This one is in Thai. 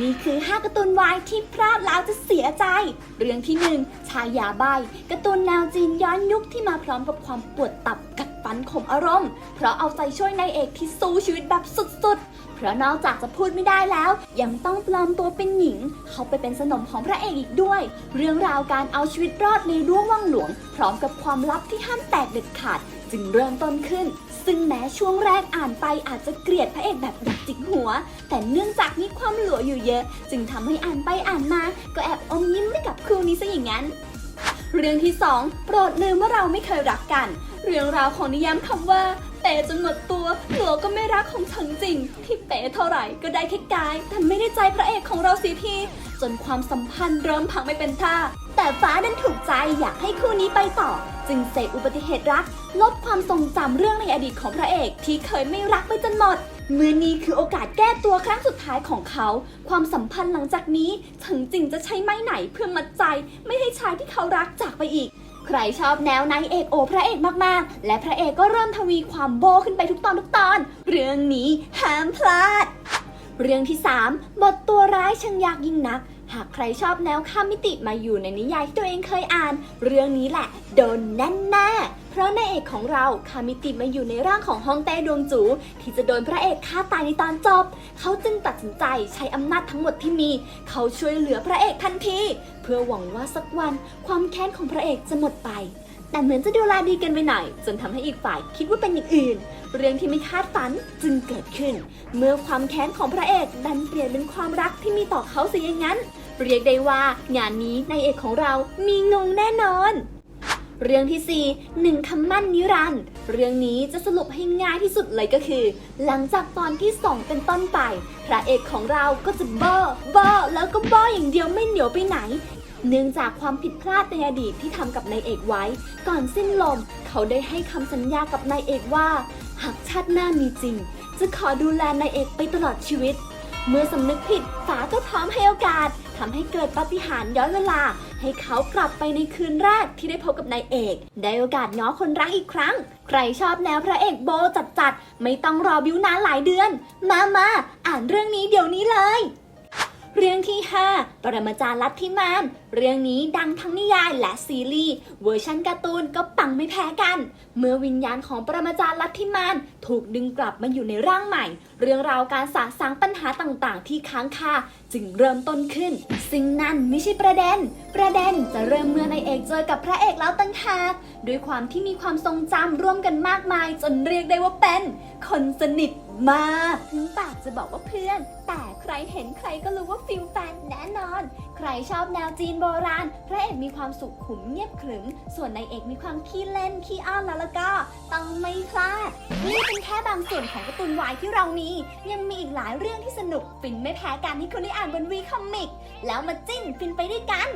นี่คือ5การ์ตูนวายที่พลาดแล้วจะเสียใจ เรื่องที่ 1 ชายาใบการ์ตูนแนวจีนย้อนยุคที่มาพร้อมกับความปวดตับกัดฟันข่มอารมณ์ เพราะเอาใจช่วยนายเอกที่สู้ชีวิตแบบสุดๆ เพราะนอกจากจะพูดไม่ได้แล้ว ยังต้องปลอมตัวเป็นหญิง เขาไปเป็นสนมของพระเอกอีกด้วย เรื่องราวการเอาชีวิตรอดในร่วงว่างหลวง พร้อมกับความลับที่ห้ามแตกเด็ดขาด จึงเริ่มต้นขึ้น ซึ่งแม้ช่วงแรกอ่านไปอาจจะเกลียดพระเอกแบบดักจิกหัว แต่เนื่องจากมีความหลัวอยู่เยอะ จึงทำให้อ่านไปอ่านมา ก็แอบอมยิ้มไปกับคู่นี้ซะอย่างนั้น เรื่องที่ 2 โปรดลืมว่าเราไม่เคยรักกัน เรื่องราวของนิยามคำว่า เปจนหมดตัวหลัวก็ไม่รักของฉันจริง ที่เปเท่าไหร่ก็ได้แค่กาย แต่ไม่ได้ใจพระเอกของเราสียทีจนความสัมพันธ์เริ่มพังไม่เป็นท่า แต่ฟ้าดันถูกใจอยากให้คู่นี้ไปต่อ จึงเสกอุบัติเหตุรัก ลบความทรงจำเรื่องในอดีตของพระเอกที่เคยไม่รักไปจนหมดเมื่อนี้คือโอกาสแก้ตัวครั้งสุดท้ายของเขา ความสัมพันธ์หลังจากนี้ถึงจริงจะใช้ไม้ไหนเพื่อมัดใจ ไม่ให้ชายที่เขารักจากไปอีก ใครชอบแนวนายเอกโอ พระเอกมากๆ และพระเอกก็เริ่มทวีความโบขึ้นไปทุกตอนทุกตอน เรื่องนี้ห้ามพลาด เรื่องที่ 3 บทตัวร้ายช่างยากยิ่งนัก หากใครชอบแนวข้ามมิติมาอยู่ในนิยายที่ตัวเองเคยอ่าน เรื่องนี้แหละ โดนแน่แน่ๆเพราะนายเอกของเราข้ามมิติมาอยู่ในร่างของฮองเต้ดวงจู ที่จะโดนพระเอกฆ่าตายในตอนจบ เขาจึงตัดสินใจใช้อำนาจทั้งหมดที่มี เขาช่วยเหลือพระเอกทันที เพื่อหวังว่าสักวันความแค้นของพระเอกจะหมดไป แต่เหมือนจะดูแลดีกันไปหน่อยจนทำให้อีกฝ่ายคิดว่าเป็นอย่างอื่น เรื่องที่ไม่คาดฝันจึงเกิดขึ้น เมื่อความแค้นของพระเอกดันเปลี่ยนเป็นความรักที่มีต่อเขาเสียอย่างนั้น เรียกได้ว่างานนี้นายเอกของเรามีงงแน่นอนเรื่องที่ 4 หนึ่งคำมั่นนิรันด์เรื่องนี้จะสรุปให้ง่ายที่สุดเลยก็คือ หลังจากตอนที่ 2 เป็นต้นไป พระเอกของเราก็จะเบ้อเบ้อแล้วก็เบ้ออย่างเดียวไม่เหนียวไปไหน เนื่องจากความผิดพลาดในอดีตที่ทำกับนายเอกไว้ ก่อนสิ้นลม เขาได้ให้คำสัญญากับนายเอกว่า หากชาติหน้ามีจริง จะขอดูแลนายเอกไปตลอดชีวิต เมื่อสำนึกผิดฟ้าก็พร้อมให้โอกาสทำให้เกิดปาฏิหาริย์ย้อนเวลา ให้เขากลับไปในคืนแรกที่ได้พบกับนายเอก ได้โอกาสง้อคนรักอีกครั้ง ใครชอบแนวพระเอกโบจัดๆไม่ต้องรอบิวนานหลายเดือน มามาอ่านเรื่องนี้เดี๋ยวนี้เลย เรื่องที่ 5 ปรมาจารย์ลัทธิมาน เรื่องนี้ดังทั้งนิยายและซีรีส์เวอร์ชันการ์ตูนก็ปังไม่แพ้กัน เมื่อวิญญาณของปรมาจารย์ลัทธิมานถูกดึงกลับมาอยู่ในร่างใหม่ เรื่องราวการสะสางปัญหาต่างๆ ที่ค้างคาจึงเริ่มต้นขึ้น ซึ่งนั่นไม่ใช่ประเด็น ประเด็นจะเริ่มเมื่อนายเอกเจอกับพระเอกแล้วตั้งหากด้วยความที่มีความทรงจำร่วมกันมากมาย จนเรียกได้ว่าเป็น คนสนิทมากถึงปากจะบอกว่าเพื่อน แต่ใครเห็นใครก็รู้ว่าฟิลแฟ ใครชอบแนวจีนโบราณ พระเอกมีความสุขขุมเงียบขรึม ส่วนนายเอกมีความขี้เล่นขี้อ้อนแล้วล้วก็ต้องไม่พลาด นี่เป็นแค่บางส่วนของการ์ตูนวายที่เรามี ยังมีอีกหลายเรื่องที่สนุกฟินไม่แพ้กันที่คุณได้อ่านบนวีคอมิก แล้วมาจิ้นฟินไปด้วยกัน